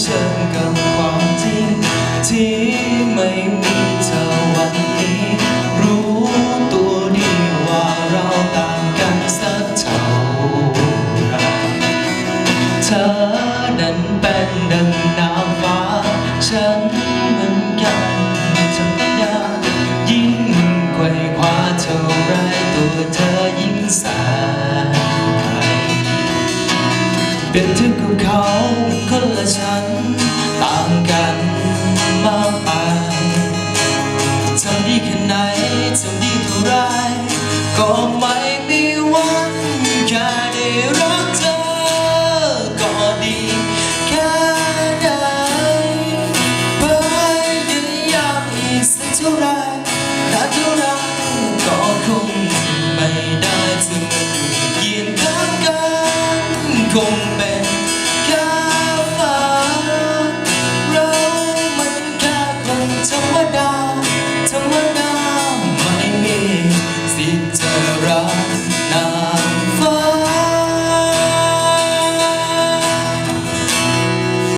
เชิงกับความจริง ที่ไม่มีเธอวันนี้ รู้ตัวดีว่าเราต่างกันสักเท่าไรเธอนั้นเป็นดังดาวฟ้า ฉันเหมือนกันธรรมดายิ่งกว่าคว้าเท่าไรตัวเธอยิ่งสายเป็นถึงกับเขาคน ทำดีเท่าไรก็ไม่มีวันแค่ได้รักเธอก็ดีแค่ไหนพยายามอีกสักเท่าไรนาเท่าไรก็คงไม่ได้ถึงเกียงข้างกันคง